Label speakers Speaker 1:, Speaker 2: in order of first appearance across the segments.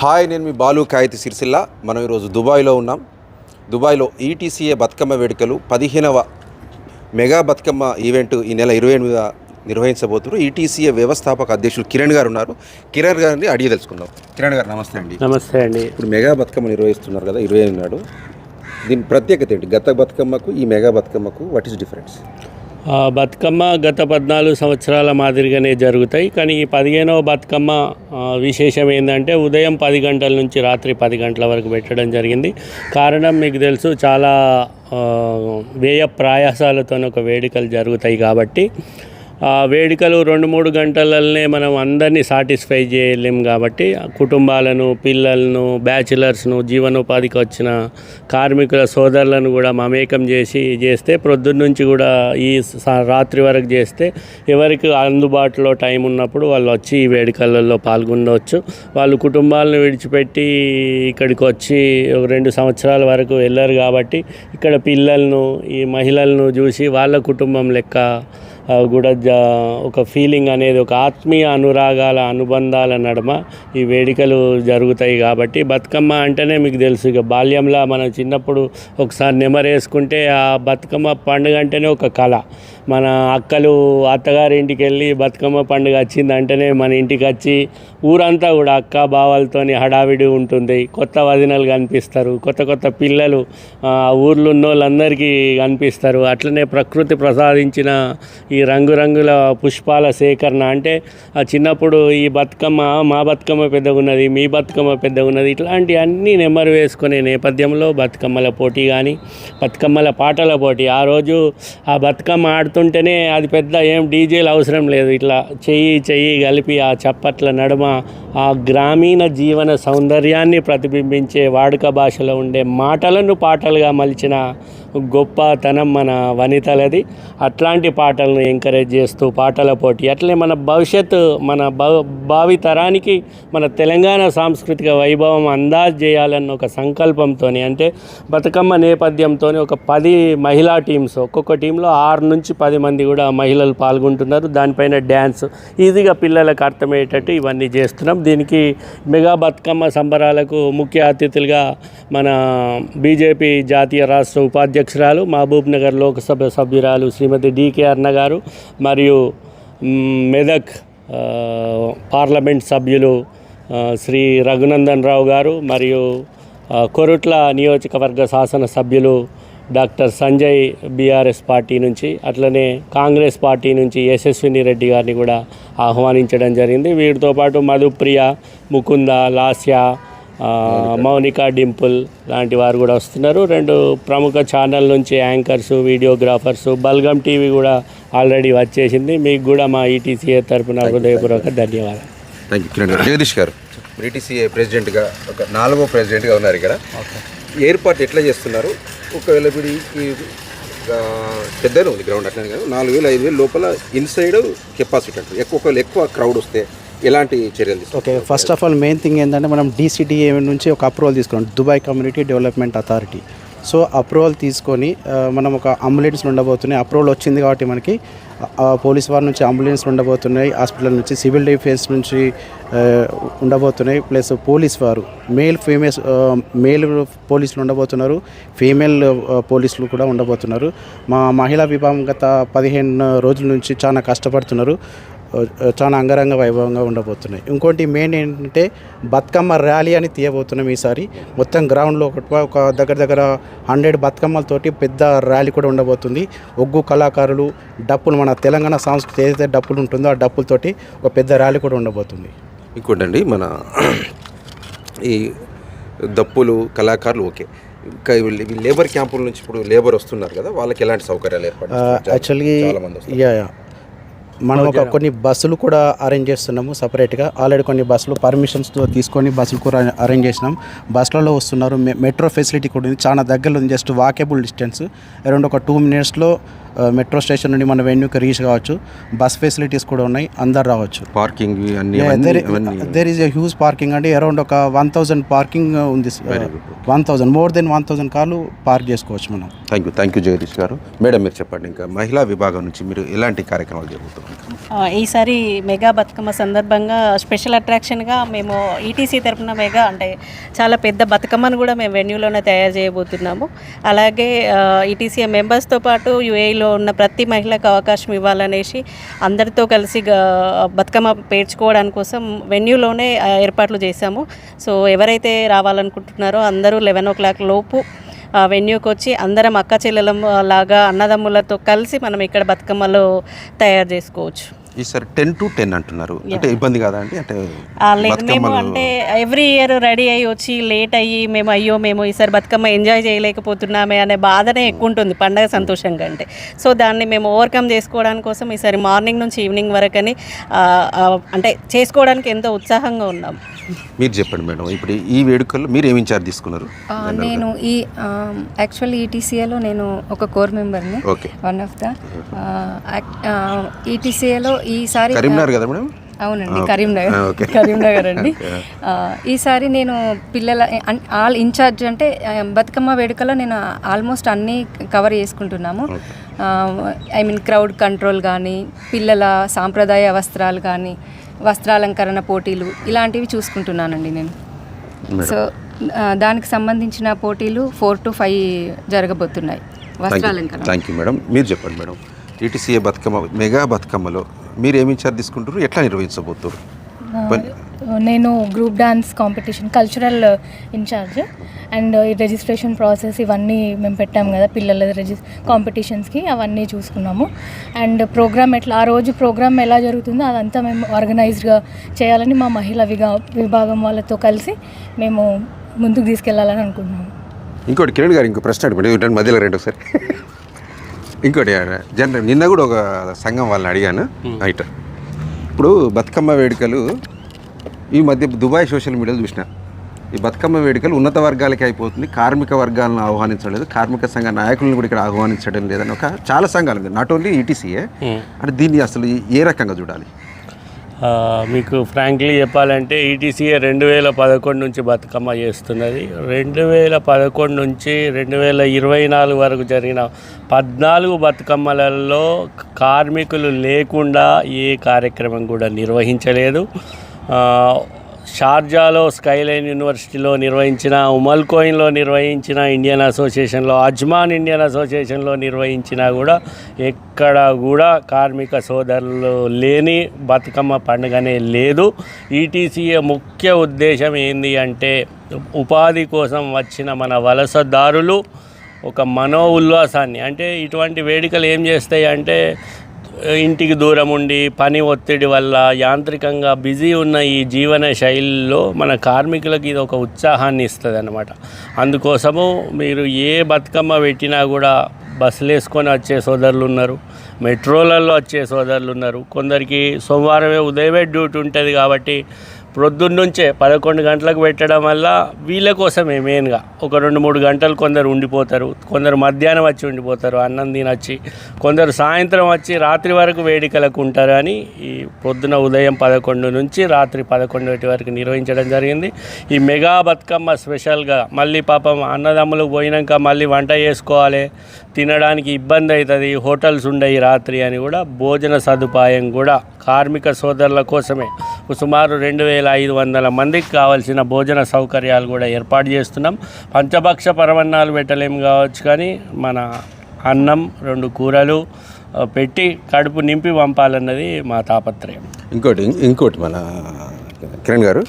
Speaker 1: Hi నేను మీ బాలు కాయితి సిరిసిల్ల. మనం ఈరోజు దుబాయ్లో ఉన్నాం. దుబాయ్లో ఈటీసీఏ బతుకమ్మ వేడుకలు పదిహేనవ మెగా బతుకమ్మ ఈవెంట్ ఈ నెల ఇరవై ఎనిమిదిగా నిర్వహించబోతున్నారు. ఈటీసీఏ వ్యవస్థాపక అధ్యక్షులు కిరణ్ గారు ఉన్నారు. కిరణ్ గారిని అడిగి తెలుసుకుందాం. కిరణ్ గారు నమస్తే అండి.
Speaker 2: నమస్తే అండి.
Speaker 1: ఇప్పుడు మెగా బతుకమ్మ నిర్వహిస్తున్నారు కదా ఇరవై ఎనిమిది నాడు. దీని ప్రత్యేకత ఏంటి? గత బతుకమ్మకు ఈ మెగా బతుకమ్మకు వాట్ ఈస్ డిఫరెన్స్
Speaker 2: బతుకమ్మ గత పద్నాలుగు సంవత్సరాల మాదిరిగానే జరుగుతాయి. కానీ ఈ పదిహేనవ బతుకమ్మ విశేషం ఏంటంటే ఉదయం పది గంటల నుంచి రాత్రి పది గంటల వరకు పెట్టడం జరిగింది. కారణం మీకు తెలుసు చాలా వ్యయ ప్రయాసాలతో ఒక వేడుకలు జరుగుతాయి కాబట్టి వేడుకలు రెండు మూడు గంటలనే మనం అందరినీ సాటిస్ఫై చేయలేం కాబట్టి కుటుంబాలను పిల్లలను బ్యాచిలర్స్ను జీవనోపాధికి వచ్చిన కార్మికుల సోదరులను కూడా మమేకం చేసి చేస్తే ప్రొద్దున్న నుంచి కూడా ఈ రాత్రి వరకు చేస్తే ఎవరికి అందుబాటులో టైం ఉన్నప్పుడు వాళ్ళు వచ్చి ఈ వేడుకలలో పాల్గొనవచ్చు. వాళ్ళు కుటుంబాలను విడిచిపెట్టి ఇక్కడికి వచ్చి రెండు సంవత్సరాల వరకు వెళ్ళరు కాబట్టి ఇక్కడ పిల్లలను ఈ మహిళలను చూసి వాళ్ళ కుటుంబం లెక్క కూడా జ ఒక ఫీలింగ్ అనేది ఒక ఆత్మీయ అనురాగాల అనుబంధాల నడుమ ఈ వేడుకలు జరుగుతాయి కాబట్టి బతుకమ్మ అంటేనే మీకు తెలుసు. ఇక బాల్యంలో మనం చిన్నప్పుడు ఒకసారి నెమరేసుకుంటే ఆ బతుకమ్మ పండుగ అంటేనే ఒక కళ. మన అక్కలు అత్తగారింటికి వెళ్ళి బతుకమ్మ పండుగ వచ్చింది అంటేనే మన ఇంటికి వచ్చి ఊరంతా కూడా అక్క బావలతోని హడావిడి ఉంటుంది. కొత్త వదినలు కనిపిస్తారు. కొత్త కొత్త పిల్లలు ఆ ఊర్లో ఉన్న వాళ్ళందరికీ కనిపిస్తారు. అట్లనే ప్రకృతి ప్రసాదించిన ఈ ఈ రంగురంగుల పుష్పాల సేకరణ అంటే ఆ చిన్నప్పుడు ఈ బతుకమ్మ మా బతుకమ్మ పెద్దగా ఉన్నది మీ బతుకమ్మ పెద్దగా ఉన్నది ఇట్లాంటి అన్ని నెమ్మరు వేసుకునే నేపథ్యంలో బతుకమ్మల పోటీ కానీ బతుకమ్మల పాటల పోటీ. ఆ రోజు ఆ బతుకమ్మ ఆడుతుంటేనే అది పెద్ద ఏం డీజేలు అవసరం లేదు. ఇట్లా చెయ్యి చెయ్యి కలిపి ఆ చప్పట్ల నడుమ ఆ గ్రామీణ జీవన సౌందర్యాన్ని ప్రతిబింబించే వాడుక భాషలో ఉండే మాటలను పాటలుగా మలిచిన గొప్పతనం మన వనితలది. అట్లాంటి పాటలను ఎంకరేజ్ చేస్తూ పాటల పోటీ. అట్లే మన భవిష్యత్తు మన భవ భావి తరానికి మన తెలంగాణ సాంస్కృతిక వైభవం అందాజ్ చేయాలన్న ఒక సంకల్పంతో అంటే బతుకమ్మ నేపథ్యంతో ఒక పది మహిళా టీమ్స్ ఒక్కొక్క టీంలో ఆరు నుంచి పది మంది కూడా మహిళలు పాల్గొంటున్నారు. దానిపైన డ్యాన్స్ ఈజీగా పిల్లలకు అర్థమయ్యేటట్టు ఇవన్నీ చేస్తున్నాం. దీనికి మెగా బతుకమ్మ సంబరాలకు ముఖ్య అతిథులుగా మన బీజేపీ జాతీయ రాష్ట్ర అధ్యక్షురాలు మహబూబ్ నగర్ లోక్సభ సభ్యురాలు శ్రీమతి డికే అర్ణ గారు మరియు మెదక్ పార్లమెంట్ సభ్యులు శ్రీ రఘునందన్ రావు గారు మరియు కొరుట్ల నియోజకవర్గ శాసన సభ్యులు డాక్టర్ సంజయ్ బీఆర్ఎస్ పార్టీ నుంచి అట్లనే కాంగ్రెస్ పార్టీ నుంచి యశస్విని రెడ్డి గారిని కూడా ఆహ్వానించడం జరిగింది. వీరితో పాటు మధుప్రియ ముకుంద లాస్య మౌనిక. డింపుల్ లాంటి వారు కూడా వస్తున్నారు. రెండు ప్రముఖ ఛానల్ నుంచి యాంకర్స్ వీడియోగ్రాఫర్స్ బల్గమ్ టీవీ కూడా ఆల్రెడీ వచ్చేసింది. మీకు కూడా మా ఈటీసీఏ తరపున హృదయపూర్వక ధన్యవాదాలు.
Speaker 1: థ్యాంక్ యూ జగదీష్ గారు ఈటీసీఏ ప్రెసిడెంట్గా ఒక నాలుగో ప్రెసిడెంట్గా ఉన్నారు ఇక్కడ. ఏర్పాటు ఎట్లా చేస్తున్నారు? ఒకవేళ ఇప్పుడు ఈ- పెద్దనే ఉంది గ్రౌండ్ అట్లనే కాదు నాలుగు వేలు ఐదు వేలు లోపల ఇన్సైడ్ కెపాసిటీ అంటారు. ఎక్కువ ఒకవేళ ఎక్కువ క్రౌడ్ వస్తే ఎలాంటి చర్యలు
Speaker 3: okay first of all main thing ఏంటంటే మనం డీసీడీఏ నుంచి ఒక అప్రూవల్ తీసుకున్నాం Dubai community development authority so approval తీసుకొని మనం ఒక అంబులెన్స్లు ఉండబోతున్నాయి. అప్రూవల్ వచ్చింది కాబట్టి మనకి పోలీస్ వారి నుంచి అంబులెన్స్లు ఉండబోతున్నాయి హాస్పిటల్ నుంచి సివిల్ డిఫెన్స్ నుంచి ఉండబోతున్నాయి. ప్లస్ పోలీస్ వారు మేల్ ఫీమేల్స్ మేల్ పోలీసులు ఉండబోతున్నారు ఫీమేల్ పోలీసులు కూడా ఉండబోతున్నారు. మా మహిళా విభాగం గత పదిహేను రోజుల నుంచి చాలా కష్టపడుతున్నారు. చాలా అంగరంగ వైభవంగా ఉండబోతున్నాయి. ఇంకోటి మెయిన్ ఏంటంటే బతుకమ్మ ర్యాలీ అని తీయబోతున్నాం ఈసారి. మొత్తం గ్రౌండ్లో ఒక ఒక దగ్గర దగ్గర హండ్రెడ్ బతుకమ్మలతోటి పెద్ద ర్యాలీ కూడా ఉండబోతుంది. ఒగ్గు కళాకారులు డప్పులు మన తెలంగాణ సంస్కృతి ఏదైతే డప్పులు ఉంటుందో ఆ డప్పులతోటి ఒక పెద్ద ర్యాలీ కూడా ఉండబోతుంది.
Speaker 1: ఇంకోటండి మన ఈ దప్పులు కళాకారులు ఓకే. లేబర్ క్యాంపుల నుంచి ఇప్పుడు లేబర్ వస్తున్నారు కదా వాళ్ళకి ఎలాంటి సౌకర్యాలు ఏర్పాటు చేస్తున్నారు?
Speaker 3: యాక్చువల్లీ మనం ఒక కొన్ని బస్సులు కూడా అరేంజ్ చేస్తున్నాము సపరేట్గా ఆల్రెడీ కొన్ని బస్సులు పర్మిషన్స్ తీసుకొని బస్సులు కూడా అరేంజ్ చేసినాం. బస్సులలో వస్తున్నారు. మెట్రో ఫెసిలిటీ కూడా ఉంది. చాలా దగ్గరలో ఉంది. జస్ట్ వాకేబుల్ డిస్టెన్స్ అరౌండ్ ఒక టూ మినిట్స్లో మెట్రో స్టేషన్ నుండి మన వెన్యూకి రీచ్ కావచ్చు బస్ ఫెసిలిటీస్ కూడా ఉన్నాయి అందరు రావచ్చు.
Speaker 1: Parking
Speaker 3: there is a huge parking అండి అరౌండ్ ఒక వన్ థౌజండ్ పార్కింగ్ ఉంది. One thousand more than one thousand కార్లు పార్క్ చేసుకోవచ్చు మనం.
Speaker 1: Thank you thank you Jagadish గారు. మేడం మీరు చెప్పండి ఇంకా. మహిళా విభాగం నుంచి మీరు ఎలాంటి కార్యక్రమాలు జరుగుతున్నాయి?
Speaker 4: ఆ, ఈసారి మెగా బతుకమ్మ సందర్భంగా స్పెషల్ అట్రాక్షన్గా మేము ఈటీసీ తరపున మెగా అంటే చాలా పెద్ద బతుకమ్మను కూడా మేము వెన్యూలోనే తయారు చేయబోతున్నాము. అలాగే ఈటీసీ మెంబర్స్తో పాటు యుఏఈలో ఉన్న ప్రతి మహిళకు అవకాశం ఇవ్వాలనేసి అందరితో కలిసి బతుకమ్మ పేర్చుకోవడానికి కోసం వెన్యూలోనే ఏర్పాట్లు చేశాము. సో ఎవరైతే రావాలనుకుంటున్నారో అందరూ లెవెన్ ఓ క్లాక్ లోపు వెన్యూకి వచ్చి అందరం అక్క చెల్లెలం లాగా అన్నదమ్ములతో కలిసి మనం ఇక్కడ బతుకమ్మలో తయారు చేసుకోవచ్చు.
Speaker 1: ఈసారి టెన్ టు టెన్ అంటున్నారు. అంటే ఇబ్బంది కాదా అండి? అంటే
Speaker 4: లేదు మేము అంటే ఎవ్రీ ఇయర్ రెడీ అయ్యి వచ్చి లేట్ అయ్యి మేము అయ్యో మేము ఈసారి బతుకమ్మ ఎంజాయ్ చేయలేకపోతున్నామే అనే బాధనే ఎక్కువ ఉంటుంది పండగ సంతోషం కంటే సో దాన్ని మేము ఓవర్కమ్ చేసుకోవడానికి కోసం ఈసారి మార్నింగ్ నుంచి ఈవినింగ్ వరకు అని అంటే చేసుకోవడానికి ఎంతో ఉత్సాహంగా ఉన్నాం.
Speaker 1: మీరు చెప్పండి మేడం ఇప్పుడు ఈ వేడుకల్లో మీరు ఏమి ఇన్ఛార్జ్ తీసుకున్నారు?
Speaker 5: నేను ఈ యాక్చువల్లీ ఈటీసీఏలో నేను ఒక కోర్ మెంబర్ని
Speaker 1: ఓకే
Speaker 5: వన్ ఆఫ్ ద ఈటీసీఏలో ఈసారి
Speaker 1: కరీంనగర్ కదా మేడం?
Speaker 5: అవునండి. కరీంనగర్. కరీంనగర్ అండి. ఈసారి నేను పిల్లల ఆల్ ఇన్ఛార్జ్ అంటే బతుకమ్మ వేడుకలో నేను ఆల్మోస్ట్ అన్నీ కవర్ చేసుకుంటున్నాము. ఐ మీన్ క్రౌడ్ కంట్రోల్ కానీ పిల్లల సాంప్రదాయ వస్త్రాలు కానీ వస్త్రాలంకరణ పోటీలు ఇలాంటివి చూసుకుంటున్నానండి నేను. సో దానికి సంబంధించిన పోటీలు ఫోర్ టు ఫైవ్ జరగబోతున్నాయి. వస్త్రాలంకరణ.
Speaker 1: Thank you madam. మీరు చెప్పండి మేడం. టీటీసీఏ బతుకమ్మ మెగా బతుకమ్మలో మీరు ఏమి ఇన్ఛార్జ్ తీసుకుంటారు ఎట్లా నిర్వహించబోతున్నారు
Speaker 6: నేను group dance competition cultural incharge and ఈ రిజిస్ట్రేషన్ ప్రాసెస్ ఇవన్నీ మేము పెట్టాము కదా పిల్లల రిజిస్ కాంపిటీషన్స్కి అవన్నీ చూసుకున్నాము. అండ్ ప్రోగ్రామ్ ఎట్లా ఆ రోజు ప్రోగ్రామ్ ఎలా జరుగుతుందో అదంతా మేము ఆర్గనైజ్డ్గా చేయాలని మా మహిళా విగా విభాగం వాళ్ళతో కలిసి మేము ముందుకు తీసుకెళ్ళాలని అనుకుంటున్నాము.
Speaker 1: ఇంకోటి కిరణ్ గారు ఇంకో ప్రశ్న ఏంటంటే మధ్యలో రెండు ఒకసారి. ఇంకోటి జనరల్ నిన్న కూడా ఒక సంఘం వాళ్ళని అడిగాను నైట్ ఇప్పుడు బతుకమ్మ వేడుకలు ఈ మధ్య దుబాయ్ సోషల్ మీడియాలో చూసిన. ఈ బతుకమ్మ వేడుకలు ఉన్నత వర్గాలకి అయిపోతుంది కార్మిక వర్గాలను ఆహ్వానించడం లేదు కార్మిక సంఘ నాయకులను కూడా ఇక్కడ ఆహ్వానించడం లేదని ఒక చాలా సంఘాలు ఉంది నాట్ ఓన్లీ ఈటీసీఏ అంటే దీన్ని అసలు ఏ రకంగా చూడాలి?
Speaker 2: మీకు ఫ్రాంక్లీ చెప్పాలంటే ఈటీసీఏ రెండు వేల పదకొండు నుంచి బతుకమ్మ చేస్తున్నది. రెండు వేల పదకొండు నుంచి రెండు వేల ఇరవై నాలుగు వరకు జరిగిన పద్నాలుగు బతుకమ్మలలో కార్మికులు లేకుండా ఏ కార్యక్రమం కూడా నిర్వహించలేదు. షార్జాలో స్కైలైన్ యూనివర్సిటీలో నిర్వహించిన ఉమల్కోయిన్లో నిర్వహించిన ఇండియన్ అసోసియేషన్లో అజ్మాన్ ఇండియన్ అసోసియేషన్లో నిర్వహించినా కూడా ఎక్కడ కూడా కార్మిక సోదరులు లేని బతుకమ్మ పండుగనే లేదు. ఈటీసీఏ ముఖ్య ఉద్దేశం ఏంది అంటే ఉపాధి కోసం వచ్చిన మన వలసదారులు ఒక మనో ఉల్లాసాన్ని అంటే ఇటువంటి వేడుకలు ఏం చేస్తాయి అంటే ఇంటికి దూరం ఉండి పని ఒత్తిడి వల్ల యాంత్రికంగా బిజీ ఉన్న ఈ జీవన శైలిలో మన కార్మికులకు ఇది ఒక ఉత్సాహాన్ని ఇస్తుంది అనమాట అందుకోసము మీరు ఏ బతుకమ్మ పెట్టినా కూడా బస్సులు వేసుకొని వచ్చే సోదరులు ఉన్నారు మెట్రోలలో వచ్చే సోదరులు ఉన్నారు. కొందరికి సోమవారమే ఉదయమే డ్యూటీ ఉంటుంది కాబట్టి ప్రొద్దున్నుంచే పదకొండు గంటలకు పెట్టడం వల్ల వీళ్ళ కోసమే మెయిన్గా. ఒక రెండు మూడు గంటలు కొందరు ఉండిపోతారు కొందరు మధ్యాహ్నం వచ్చి ఉండిపోతారు అన్నం తినొచ్చి కొందరు సాయంత్రం వచ్చి రాత్రి వరకు వేడుకలకు ఉంటారు అని ఈ పొద్దున ఉదయం పదకొండు నుంచి రాత్రి పదకొండు వరకు నిర్వహించడం జరిగింది. ఈ మెగా బతుకమ్మ స్పెషల్గా మళ్ళీ పాపం అన్నదమ్ములు పోయినాక మళ్ళీ వంట చేసుకోవాలి తినడానికి ఇబ్బంది అవుతుంది హోటల్స్ ఉండయి రాత్రి అని కూడా భోజన సదుపాయం కూడా కార్మిక సోదరుల కోసమే. సుమారు రెండు వేల ఐదు వందల మందికి కావాల్సిన భోజన సౌకర్యాలు కూడా ఏర్పాటు చేస్తున్నాం. పంచభక్ష పరమన్నాలు పెట్టలేము కావచ్చు కానీ మన అన్నం రెండు కూరలు పెట్టి కడుపు నింపి పంపాలన్నది మా తాపత్రయం.
Speaker 1: ఇంకోటి ఇంకోటి మన కిరణ్ గారు.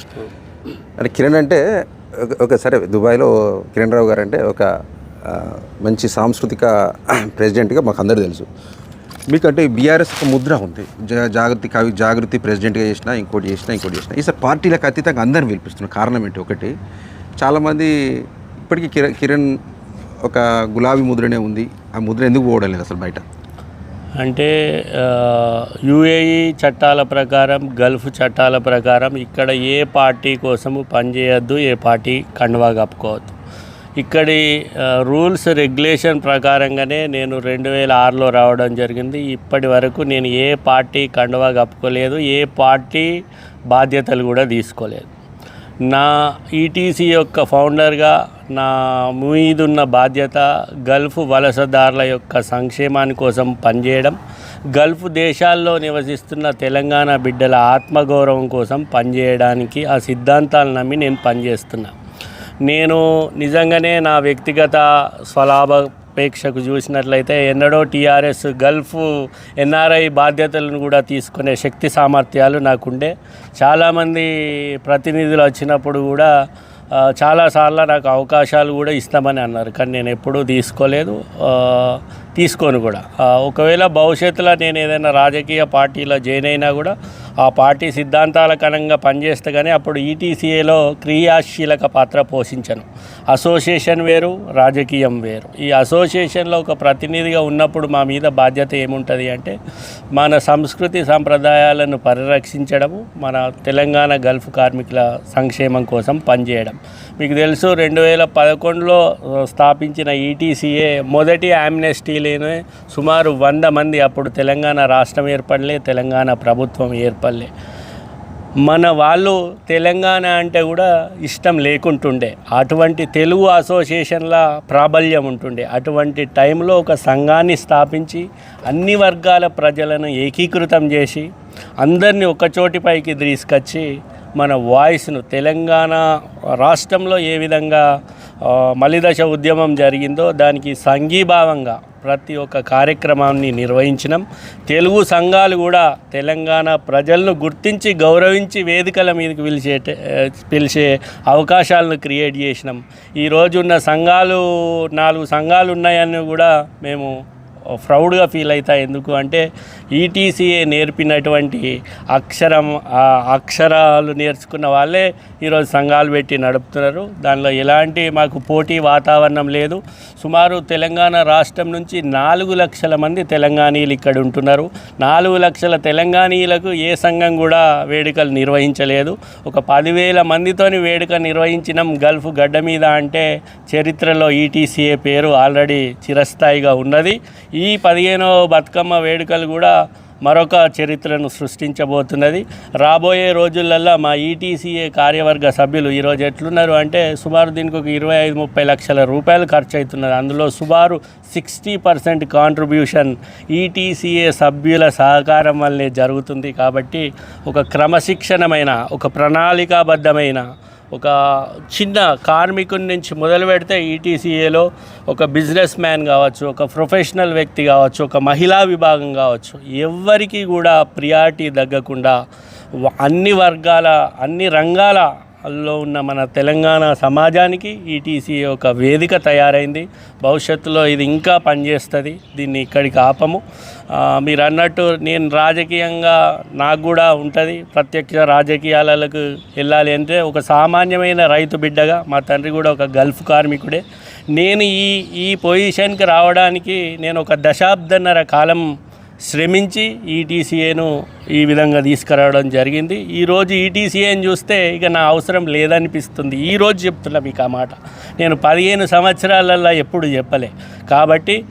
Speaker 1: అంటే కిరణ్ అంటే ఒక- సరే దుబాయ్లో కిరణ్ రావు గారు అంటే ఒక మంచి సాంస్కృతిక ప్రెసిడెంట్గా మాకు అందరూ తెలుసు. మీకంటే బీఆర్ఎస్ ఒక ముద్ర ఉంది. జాగృతి కవి జాగృతి ప్రెసిడెంట్గా చేసినా ఇంకోటి చేసినా ఇంకోటి చేసినా. ఈసారి పార్టీలకు అతీతంగా అందరిని పిలిపిస్తున్నారు కారణం ఏంటి ఒకటి? చాలామంది ఇప్పటికీ కిరణ్ కిరణ్ ఒక గులాబీ ముద్రనే ఉంది. ఆ ముద్ర ఎందుకు పోవడం లేదు అసలు బయట?
Speaker 2: అంటే యుఏఈ చట్టాల ప్రకారం గల్ఫ్ చట్టాల ప్రకారం ఇక్కడ ఏ పార్టీ కోసము పనిచేయొద్దు ఏ పార్టీ కండువా కప్పుకోవద్దు. ఇక్కడి రూల్స్ రెగ్యులేషన్ ప్రకారంగానే నేను రెండు వేల ఆరులో రావడం జరిగింది. ఇప్పటి వరకు నేను ఏ పార్టీ కండువా కప్పుకోలేదు ఏ పార్టీ బాధ్యతలు కూడా తీసుకోలేదు. నా ఈటీసీ యొక్క ఫౌండర్గా నా మీదున్న బాధ్యత గల్ఫ్ వలసదారుల యొక్క సంక్షేమాని కోసం పనిచేయడం గల్ఫ్ దేశాల్లో నివసిస్తున్న తెలంగాణ బిడ్డల ఆత్మగౌరవం కోసం పనిచేయడానికి ఆ సిద్ధాంతాలు నమ్మి నేను పనిచేస్తున్నాను నేను నిజంగానే నా వ్యక్తిగత స్వలాభాపేక్షకు చూసినట్లయితే ఎన్నడో టీఆర్ఎస్ గల్ఫ్ ఎన్ఆర్ఐ బాధ్యతలను కూడా తీసుకునే శక్తి సామర్థ్యాలు నాకుండే. చాలామంది ప్రతినిధులు వచ్చినప్పుడు కూడా చాలాసార్లు నాకు అవకాశాలు కూడా ఇస్తామని అన్నారు. కానీ నేను ఎప్పుడూ తీసుకోలేదు. తీసుకోను కూడా. ఒకవేళ భవిష్యత్తులో నేను ఏదైనా రాజకీయ పార్టీలో జాయిన్ అయినా కూడా ఆ పార్టీ సిద్ధాంతాల కనంగా పనిచేస్తే కానీ అప్పుడు ఈటీసీఏలో క్రియాశీలక పాత్ర పోషించను. అసోసియేషన్ వేరు రాజకీయం వేరు. ఈ అసోసియేషన్లో ఒక ప్రతినిధిగా ఉన్నప్పుడు మా మీద బాధ్యత ఏముంటుంది అంటే మన సంస్కృతి సంప్రదాయాలను పరిరక్షించడము మన తెలంగాణ గల్ఫ్ కార్మికుల సంక్షేమం కోసం పనిచేయడం. మీకు తెలుసు రెండు వేల పదకొండులో స్థాపించిన ఈటీసీఏ మొదటి ఆమ్నెస్టీలోనే సుమారు వంద మంది అప్పుడు తెలంగాణ రాష్ట్రం ఏర్పడలే తెలంగాణ ప్రభుత్వం ఏర్పడలే. మన వాళ్ళు తెలంగాణ అంటే కూడా ఇష్టం లేకుంటుండే. అటువంటి తెలుగు అసోసియేషన్ల ప్రాబల్యం ఉంటుండే. అటువంటి టైంలో ఒక సంఘాన్ని స్థాపించి అన్ని వర్గాల ప్రజలను ఏకీకృతం చేసి అందరినీ ఒకచోటిపైకి తీసుకొచ్చి మన వాయిస్ను తెలంగాణ రాష్ట్రంలో ఏ విధంగా మలిదశ ఉద్యమం జరిగిందో దానికి సంఘీభావంగా ప్రతి ఒక్క కార్యక్రమాన్ని నిర్వహించినాం. తెలుగు సంఘాలు కూడా తెలంగాణ ప్రజలను గుర్తించి గౌరవించి వేదికల మీదకి పిలిచే పిలిచే అవకాశాలను క్రియేట్ చేసినాం. ఈ రోజున్న సంఘాలు నాలుగు సంఘాలు ఉన్నాయని కూడా మేము ప్రౌడ్గా ఫీల్ అవుతా ఎందుకు అంటే ఈటీసీఏ నేర్పినటువంటి అక్షరం అక్షరాలు నేర్చుకున్న వాళ్ళే ఈరోజు సంఘాలు పెట్టి నడుపుతున్నారు. దానిలో ఎలాంటి మాకు పోటీ వాతావరణం లేదు. సుమారు తెలంగాణ రాష్ట్రం నుంచి నాలుగు లక్షల మంది తెలంగాణీలు ఇక్కడ ఉంటున్నారు. నాలుగు లక్షల తెలంగాణీయులకు ఏ సంఘం కూడా వేడుకలు నిర్వహించలేదు. ఒక పదివేల మందితోని వేడుక నిర్వహించినాం గల్ఫ్ గడ్డ మీద అంటే చరిత్రలో ఈటీసీఏ పేరు ఆల్రెడీ చిరస్థాయిగా ఉన్నది. ఈ ఈ పదిహేనవ బతుకమ్మ వేడుకలు కూడా మరొక చరిత్రను సృష్టించబోతున్నది. రాబోయే రోజులల్లో మా ఈటీసీఏ కార్యవర్గ సభ్యులు ఈరోజు ఎట్లున్నారు అంటే సుమారు దీనికి ఒక ఇరవై ఐదు ముప్పై లక్షల రూపాయలు ఖర్చు అవుతున్నది అందులో సుమారు సిక్స్టీ పర్సెంట్ కాంట్రిబ్యూషన్ ఈటీసీఏ సభ్యుల సహకారం వల్లే జరుగుతుంది. కాబట్టి ఒక క్రమశిక్షణమైన ఒక ప్రణాళికాబద్ధమైన ఒక చిన్న కార్మికుడి నుంచి మొదలు పెడితే ఈటీసీఏలో ఒక బిజినెస్ మ్యాన్ కావచ్చు ఒక ప్రొఫెషనల్ వ్యక్తి కావచ్చు ఒక మహిళా విభాగం కావచ్చు ఎవ్వరికీ కూడా ప్రియారిటీ తగ్గకుండా అన్ని వర్గాల అన్ని రంగాల లో ఉన్న మన తెలంగాణ సమాజానికి ఈటీసీ ఒక వేదిక తయారైంది. భవిష్యత్తులో ఇది ఇంకా పనిచేస్తుంది. దీన్ని ఇక్కడికి ఆపము. మీరు అన్నట్టు నేను రాజకీయంగా నాకు కూడా ఉంటుంది. ప్రత్యక్ష రాజకీయాలకు వెళ్ళాలి అంటే ఒక సామాన్యమైన రైతు బిడ్డగా మా తండ్రి కూడా ఒక గల్ఫ్ కార్మికుడే. నేను ఈ ఈ పొజిషన్కి రావడానికి నేను ఒక దశాబ్దన్నర కాలం శ్రమించి ఈటీసీఏను ఈ విధంగా తీసుకురావడం జరిగింది. ఈరోజు ఈటీసీఏని చూస్తే ఇక నా అవసరం లేదనిపిస్తుంది. ఈరోజు చెప్తున్నా మీకు ఆ మాట. నేను పదిహేను సంవత్సరాలల్లో ఎప్పుడు చెప్పలే. కాబట్టి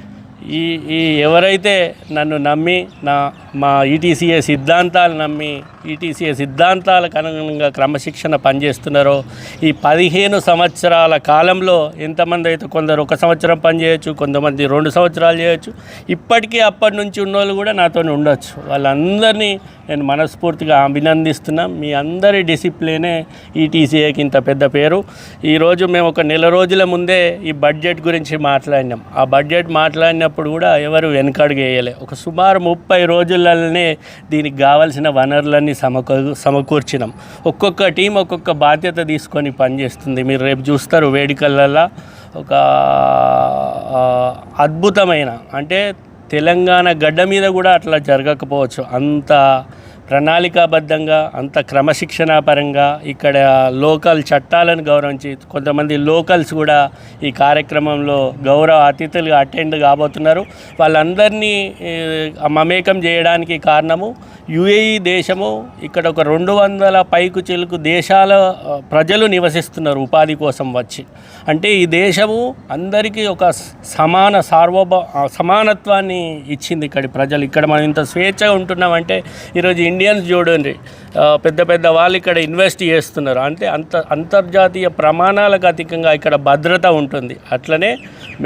Speaker 2: ఈ ఈ ఎవరైతే నన్ను నమ్మి నా మా ఈటీసీఏ సిద్ధాంతాలు నమ్మి ఈటీసీఏ సిద్ధాంతాలకు అనుగుణంగా క్రమశిక్షణ పనిచేస్తున్నారో ఈ పదిహేను సంవత్సరాల కాలంలో ఎంతమంది అయితే కొందరు ఒక సంవత్సరం పనిచేయచ్చు కొంతమంది రెండు సంవత్సరాలు చేయొచ్చు ఇప్పటికీ అప్పటి నుంచి ఉన్నోళ్ళు కూడా నాతో ఉండొచ్చు. వాళ్ళందరినీ నేను మనస్ఫూర్తిగా అభినందిస్తున్నా. మీ అందరి డిసిప్లినే ఈటీసీఏకి ఇంత పెద్ద పేరు. ఈరోజు మేము ఒక నెల రోజుల ముందే ఈ బడ్జెట్ గురించి మాట్లాడినాం. ఆ బడ్జెట్ మాట్లాడినప్పుడు కూడా ఎవరు వెనకడుగు వేయలే. ఒక సుమారు ముప్పై రోజులనే దీనికి కావాల్సిన వనరులన్నీ సమకూ సమకూర్చినాం. ఒక్కొక్క టీం ఒక్కొక్క బాధ్యత తీసుకొని పనిచేస్తుంది. మీరు రేపు చూస్తారు వేడుకలలో ఒక అద్భుతమైన అంటే తెలంగాణ గడ్డ మీద కూడా అట్లా జరగకపోవచ్చు. అంత ప్రణాళికాబద్ధంగా అంత క్రమశిక్షణాపరంగా ఇక్కడ లోకల్ చట్టాలను గౌరవించి కొంతమంది లోకల్స్ కూడా ఈ కార్యక్రమంలో గౌరవ అతిథులుగా అటెండ్ కాబోతున్నారు. వాళ్ళందరినీ మమేకం చేయడానికి కారణము యుఏఈ దేశము. ఇక్కడ ఒక రెండు వందల పైకు చెలుకు దేశాల ప్రజలు నివసిస్తున్నారు ఉపాధి కోసం వచ్చి. అంటే ఈ దేశము అందరికీ ఒక సమాన సార్వభ సమానత్వాన్ని ఇచ్చింది ఇక్కడి ప్రజలు. ఇక్కడ మనం ఇంత స్వేచ్ఛగా ఉంటున్నామంటే ఈరోజు ఇండియన్స్ చూడండి పెద్ద పెద్ద వాళ్ళు ఇక్కడ ఇన్వెస్ట్ చేస్తున్నారు. అంటే అంత అంతర్జాతీయ ప్రమాణాలకు అధికంగా ఇక్కడ భద్రత ఉంటుంది. అట్లనే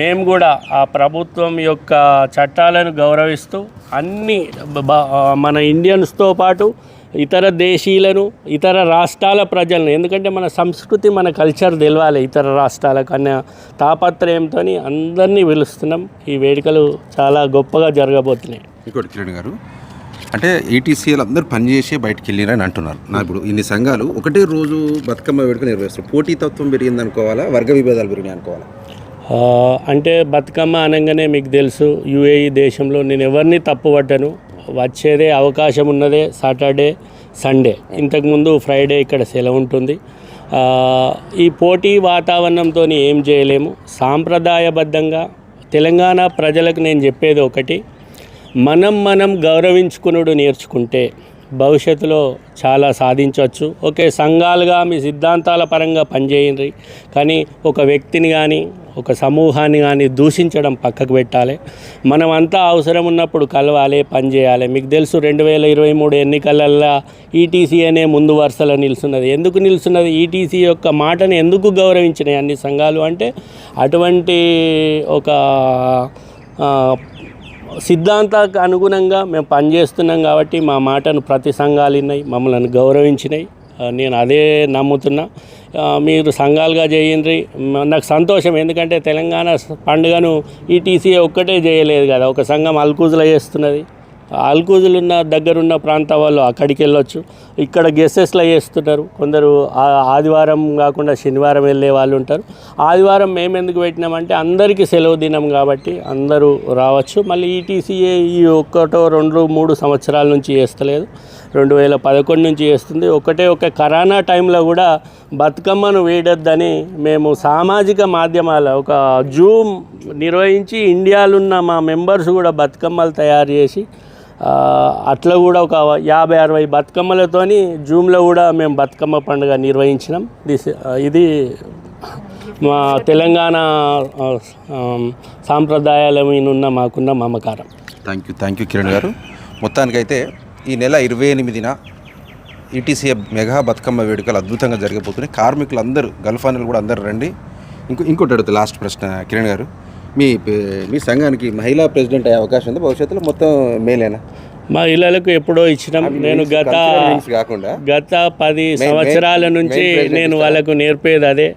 Speaker 2: మేము కూడా ఆ ప్రభుత్వం యొక్క చట్టాలను గౌరవిస్తూ అన్ని మన ఇండియన్స్తో పాటు ఇతర దేశీయులను ఇతర రాష్ట్రాల ప్రజలను ఎందుకంటే మన సంస్కృతి మన కల్చర్ తెలవాలి ఇతర రాష్ట్రాలకు అన్న తాపత్రయంతో అందరినీ పిలుస్తున్నాం. ఈ వేడుకలు చాలా గొప్పగా జరగబోతున్నాయి.
Speaker 1: ఇంకోటి కిరణ్ గారు అంటే ఈటీసీఎల్ అందరూ పనిచేసే బయటకు వెళ్ళిరని అంటున్నారు. నా ఇప్పుడు ఇన్ని సంఘాలు ఒకటే రోజు బతుకమ్మ వేడుక నిర్వహిస్తారు. పోటీతత్వం పెరిగింది అనుకోవాలా వర్గ విభేదాలు పెరిగినాయి అనుకోవాలా?
Speaker 2: అంటే బతుకమ్మ అనగానే మీకు తెలుసు యుఏఈ దేశంలో నేను ఎవరిని తప్పుపట్టను. వచ్చేదే అవకాశం ఉన్నదే సాటర్డే సండే. ఇంతకుముందు ఫ్రైడే ఇక్కడ సెలవు ఉంటుంది. ఈ పోటీ వాతావరణంతో ఏం చేయలేము. సాంప్రదాయబద్ధంగా తెలంగాణ ప్రజలకు నేను చెప్పేది ఒకటి. మనం మనం గౌరవించుకునుడు నేర్చుకుంటే భవిష్యత్తులో చాలా సాధించవచ్చు. ఓకే సంఘాలుగా మీ సిద్ధాంతాల పరంగా పనిచేయండి. కానీ ఒక వ్యక్తిని కానీ ఒక సమూహాన్ని కానీ దూషించడం పక్కకు పెట్టాలి. మనం అంతా అవసరం ఉన్నప్పుడు కలవాలి పనిచేయాలి మీకు తెలుసు రెండు వేల ఇరవై మూడు ఎన్నికలల్లో ఈటీసీ అనే ముందు వరుసలో నిలుస్తున్నది. ఎందుకు నిలుస్తున్నది? ఈటీసీ యొక్క మాటను ఎందుకు గౌరవించినాయి అన్ని సంఘాలు? అంటే అటువంటి ఒక సిద్ధాంతాలకు అనుగుణంగా మేము పనిచేస్తున్నాం కాబట్టి మా మాటను ప్రతి సంఘాలు విన్నాయి మమ్మల్ని గౌరవించినాయి. నేను అదే నమ్ముతున్నా. మీరు సంఘాలుగా చేయండి. నాకు సంతోషం ఎందుకంటే తెలంగాణ పండుగను ఈటీసీ ఒక్కటే చేయలేదు కదా. ఒక సంఘం అల్కూజులో చేస్తున్నది. ఆల్కూజులు ఉన్న దగ్గరున్న ప్రాంత వాళ్ళు అక్కడికి వెళ్ళొచ్చు. ఇక్కడ గెస్సెస్లో చేస్తున్నారు. కొందరు ఆదివారం కాకుండా శనివారం వెళ్ళే వాళ్ళు ఉంటారు. ఆదివారం మేము ఎందుకు పెట్టినామంటే అందరికీ సెలవు దినం కాబట్టి అందరూ రావచ్చు. మళ్ళీ ఈటీసీఏ ఈ ఒక్కటో రెండు మూడు సంవత్సరాల నుంచి చేస్తలేదు. రెండు వేల పదకొండు నుంచి చేస్తుంది. ఒకటే ఒక కరోనా టైంలో కూడా బతుకమ్మను వేయొద్దని మేము సామాజిక మాధ్యమాల ఒక జూమ్ నిర్వహించి ఇండియాలో ఉన్న మా మెంబర్స్ కూడా బతుకమ్మలు తయారు చేసి అట్లా కూడా ఒక యాభై అరవై బతుకమ్మలతోని జూమ్లో కూడా మేము బతుకమ్మ పండుగ నిర్వహించినాం. దిస్ ఇది మా తెలంగాణ సాంప్రదాయాల మీద ఉన్న మాకున్న మమకారం.
Speaker 1: Thank you thank you Kiran గారు. మొత్తానికైతే ఈ నెల ఇరవై ఎనిమిదిన ఈటీసీ మెగా బతుకమ్మ వేడుకలు అద్భుతంగా జరగబోతున్నాయి కార్మికులు అందరూ గల్ఫానులు కూడా అందరూ రండి. ఇంకో ఇంకోటి అడుగుతా లాస్ట్ ప్రశ్న కిరణ్ గారు. మీ మీ సంఘానికి మహిళా ప్రెసిడెంట్ అయ్యే అవకాశం ఉంది. భవిష్యత్తులో మొత్తం మేలేనా?
Speaker 2: మా ఇళ్ళకు ఎప్పుడో ఇచ్చినాం. నేను గత
Speaker 1: కాకుండా
Speaker 2: గత పది సంవత్సరాల నుంచి నేను? వాళ్ళకు నేర్పేది అదే.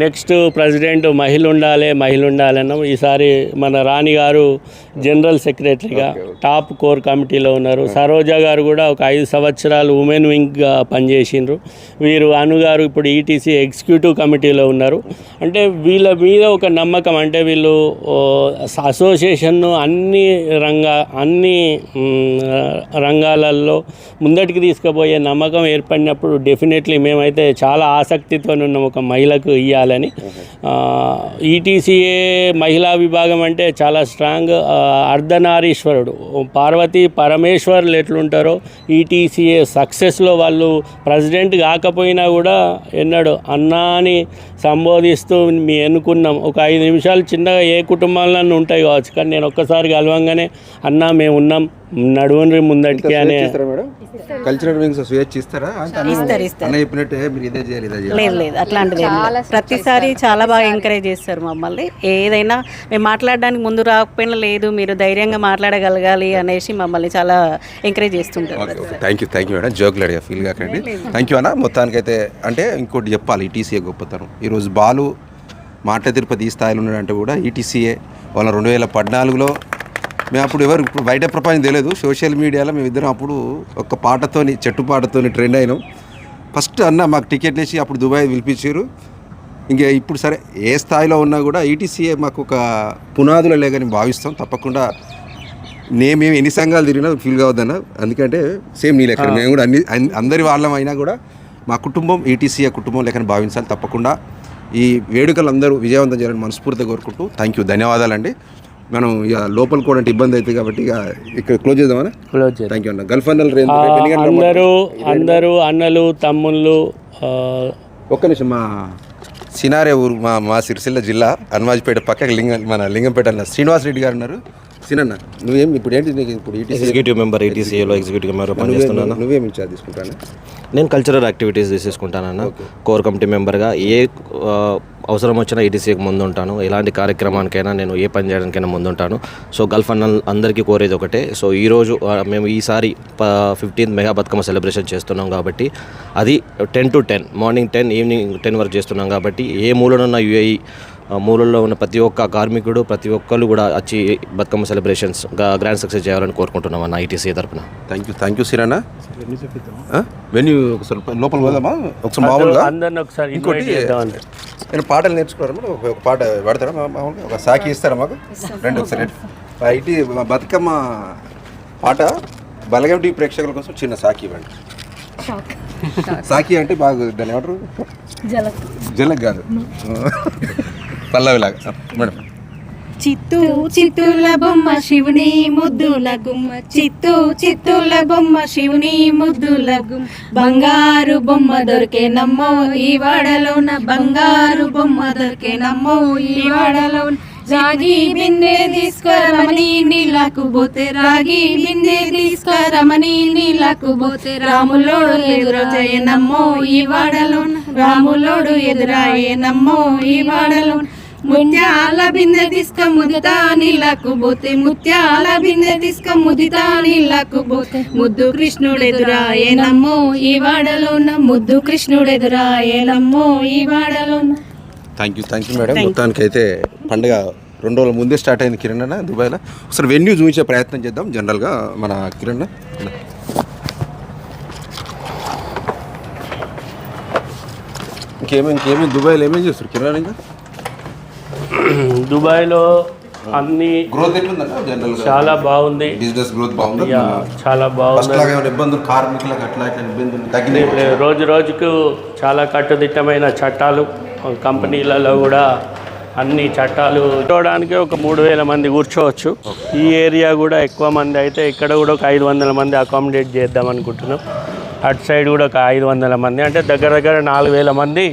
Speaker 2: నెక్స్ట్ ప్రెసిడెంట్ మహిళ ఉండాలి మహిళ ఉండాలన్నాం ఈసారి మన రాణి గారు జనరల్ సెక్రటరీగా టాప్ కోర్ కమిటీలో ఉన్నారు. సరోజా గారు కూడా ఒక ఐదు సంవత్సరాలు ఉమెన్ వింగ్గా పనిచేసిండ్రు. వీరు అను గారు ఇప్పుడు ఈటీసీ ఎగ్జిక్యూటివ్ కమిటీలో ఉన్నారు. అంటే వీళ్ళ మీద ఒక నమ్మకం అంటే వీళ్ళు ఓ, అసోసియేషన్ అన్ని రంగా అన్ని రంగాలలో ముందటికి తీసుకుపోయే నమ్మకం ఏర్పడినప్పుడు డెఫినెట్లీ మేమైతే చాలా ఆసక్తితో ఉన్నాం ఒక మహిళకు ఇవ్వాలని ఈటీసీఏ మహిళా విభాగం అంటే చాలా స్ట్రాంగ్ అర్ధనారీశ్వరుడు. పార్వతి పరమేశ్వర్లు ఎట్లుంటారో ఈటీసీఏ సక్సెస్లో వాళ్ళు ప్రెసిడెంట్ కాకపోయినా కూడా ఎన్నడు అన్నా అని సంబోధిస్తూ మీ ఎన్నుకున్నాం. ఒక ఐదు నిమిషాలు చిన్నగా ఏ కుటుంబాలను ఉంటాయి కావచ్చు కానీ నేను ఒక్కసారి కలవంగానే అన్నా మేము ఉన్నాం. నడువుని ముందటికి అనే
Speaker 1: కల్చరల్ వింగ్స్ స్వేచ్ఛ ఇస్తారా అంటే అన్న-
Speaker 4: ఇస్తారు, ఇస్తారు.
Speaker 1: అన్న చెప్పినట్టే మీరు ఇదే చేయాలి ఇదే చేయాలి.
Speaker 4: లేదు లేదు అట్లాంటిది. ప్రతిసారి చాలా బాగా ఎంకరేజ్ చేస్తారు మమ్మల్ని. ఏదైనా మేము మాట్లాడడానికి ముందు రాకపోయినా లేదు మీరు ధైర్యంగా మాట్లాడగలగాలి అనేసి మమ్మల్ని చాలా ఎంకరేజ్ చేస్తుంటారు.
Speaker 1: Thank you thank you madam జోకులు అడిగా ఫీల్ కాకండి థ్యాంక్ యూ అన్న. మొత్తానికైతే అంటే ఇంకోటి చెప్పాలి ఈటీసీఏ గొప్పతనం. ఈరోజు బాలు మాట తిరుపతి ఈ స్థాయిలో ఉన్నాడంటే కూడా ఈటీసీఏ వాళ్ళ రెండు వేల పద్నాలుగులో మేము అప్పుడు ఎవరు ఇప్పుడు బయట ప్రపంచం తెలియదు. సోషల్ మీడియాలో మేము ఇద్దరం అప్పుడు ఒక పాటతోని చెట్టు పాటతోని ట్రెండ్ అయినాం. ఫస్ట్ అన్న మాకు టికెట్ వేసి అప్పుడు దుబాయ్ పిలిపించారు. ఇంకా ఇప్పుడు సరే ఏ స్థాయిలో ఉన్నా కూడా ఈటీసీఏ మాకు ఒక పునాదులు లేదని భావిస్తాం. తప్పకుండా నేను మేము ఎన్ని సంఘాలు తిరిగినా ఫీల్ కావద్దన్న. ఎందుకంటే సేమ్ నీ లెక్క మేము కూడా అన్ని అన్- అందరి వాళ్ళం అయినా కూడా మా కుటుంబం ఈటీసీఏ కుటుంబం లెక్కన భావించాలి తప్పకుండా. ఈ వేడుకలు అందరూ విజయవంతం చేయాలని మనస్ఫూర్తిగా కోరుకుంటూ థ్యాంక్ యూ ధన్యవాదాలండి. మనం ఇక లోపల కూడా అంటే ఇబ్బంది అవుతుంది కాబట్టి ఇక ఇక్కడ క్లోజ్ చేద్దామన్నా
Speaker 2: క్లోజ్ చేద్దాం.
Speaker 1: థ్యాంక్ యూ అన్న. గల్ఫ్ అన్నలు రేపు ఎన్ని గంటలకు?
Speaker 2: అందరూ అందరూ అన్నలు తమ్ముళ్ళు
Speaker 1: ఒక్క నిమిషం మా సినారే ఊరు మా మా సిరిసిల్ల జిల్లా హనుమాజ్పేట పక్క లింగం మన లింగంపేట అన్న శ్రీనివాస్ రెడ్డి గారు ఉన్నారు. సినన్న నువ్వేం ఇప్పుడు ఏంటి నీకు ఇప్పుడు
Speaker 7: ఎగ్జిక్యూటివ్ మెంబర్ ఈటీసీఏలో ఎగ్జిక్యూటివ్ మెంబర్ పనిచేస్తున్నాను.
Speaker 1: నువ్వేం ఇన్ఛార్జ్ తీసుకుంటాను
Speaker 7: నేను కల్చరల్ యాక్టివిటీస్ తీసేసుకుంటానన్న కోర్ కమిటీ మెంబర్గా ఏ అవసరం వచ్చినా ఈటీసీకి ముందు ఉంటాను ఎలాంటి కార్యక్రమానికైనా నేను ఏ పని చేయడానికైనా ముందుంటాను. సో గల్ఫ్ అన్న అందరికీ కోరేది ఒకటే. సో ఈరోజు మేము ఈసారి ఫిఫ్టీన్త్ మెగా బతుకమ్మ సెలబ్రేషన్ చేస్తున్నాం కాబట్టి అది ten to ten morning ten evening ten వరకు చేస్తున్నాం కాబట్టి ఏ మూలనున్న యూఏఈ మూలల్లో ఉన్న ప్రతి ఒక్క కార్మికుడు ప్రతి ఒక్కరు కూడా వచ్చి బతుకమ్మ సెలబ్రేషన్స్ గ్రాండ్ సక్సెస్ చేయాలని కోరుకుంటున్నాం అన్న ఐటీసీ తరపున.
Speaker 1: Thank you thank you Siranna venue ఒకసారి లోపల పోదామా? ఒకసారి మామూలుగా?
Speaker 2: అందరిని ఒకసారి
Speaker 1: ఇంకోటి నేను పాటలు నేర్చుకున్నారా మేడం? ఒక పాట పాడతారా మా- మామూలుగా? ఒక సాకి ఇస్తారా మాకు? రెండు ఒకసారి మా బతుకమ్మ పాట బలగం టీవీ ప్రేక్షకుల కోసం చిన్న సాకి ఇవ్వండి. సాకి అంటే బాగా దాన్ని ఏమంటారు?
Speaker 6: జలక్.
Speaker 1: జలక్ కాదు. పల్లవిలాగా. మేడం.
Speaker 8: చిత్తూ చిత్తుల బొమ్మ శివుని ముద్దుల గుమ్మ. చిత్తు చిత్తుల బొమ్మ శివుని ముద్దుల గుమ్మ. బంగారు బొమ్మ దొరికే నమ్మో ఈ వాడలోన. బంగారు బొమ్మ దొరికే నమ్మో ఈ వాడలోన. రాగి బిందె తీసుకురమని నీళ్ళకు పోతే రాగి బిందె తీసుకురమని నీళ్ళకు పోతే రాములోడు ఎదురాయే నమ్మో ఈ వాడలోన. రాములోడు ఎదురాయే నమ్మో ఈ వాడలోన. ముత్యాల బిందె తీసుక ముదితా నీళ్ళకు పోతే ముత్యాల బిందె తీసుక ముదితా నీళ్ళకు పోతే ముద్దు కృష్ణుడు ఎదురాయే నమ్మో ఈ వాడలోన. ముద్దు కృష్ణుడు ఎదురాయే నమ్మో ఈ వాడలోన.
Speaker 1: Thank you thank you madam. మొత్తానికి అయితే పండుగ రెండు రోజుల ముందే స్టార్ట్ అయింది కిరణ్ అన్న దుబాయ్లో. ఒకసారి వెన్యూ చూపించే ప్రయత్నం చేద్దాం. జనరల్గా మన కిరణ్. ఇంకేమేమి ఇంకేమేమి దుబాయ్లో ఏమేమి చేస్తారు కిరణ్ ఇంకా?
Speaker 2: దుబాయ్లో అన్ని
Speaker 1: గ్రోత్ జనరల్గా
Speaker 2: చాలా బాగుంది.
Speaker 1: బిజినెస్ గ్రోత్ బాగుంది?
Speaker 2: చాలా బాగుంది.
Speaker 1: లాగా ఏమైనా ఇబ్బందులు కార్మికులకు అట్లా ఇట్లా ఇబ్బందులు తగ్గినాయి
Speaker 2: రోజు రోజుకు చాలా కట్టుదిట్టమైన చట్టాలు కంపెనీలలో కూడా అన్ని చట్టాలు చూడడానికి ఒక మూడు వేల మంది కూర్చోవచ్చు. ఈ ఏరియా కూడా ఎక్కువ మంది అయితే ఇక్కడ కూడా ఒక ఐదు వందల మంది అకామిడేట్ చేద్దాం అనుకుంటున్నాం. అటు సైడ్ కూడా ఒక ఐదు వందల మంది అంటే దగ్గర దగ్గర నాలుగు వేల మంది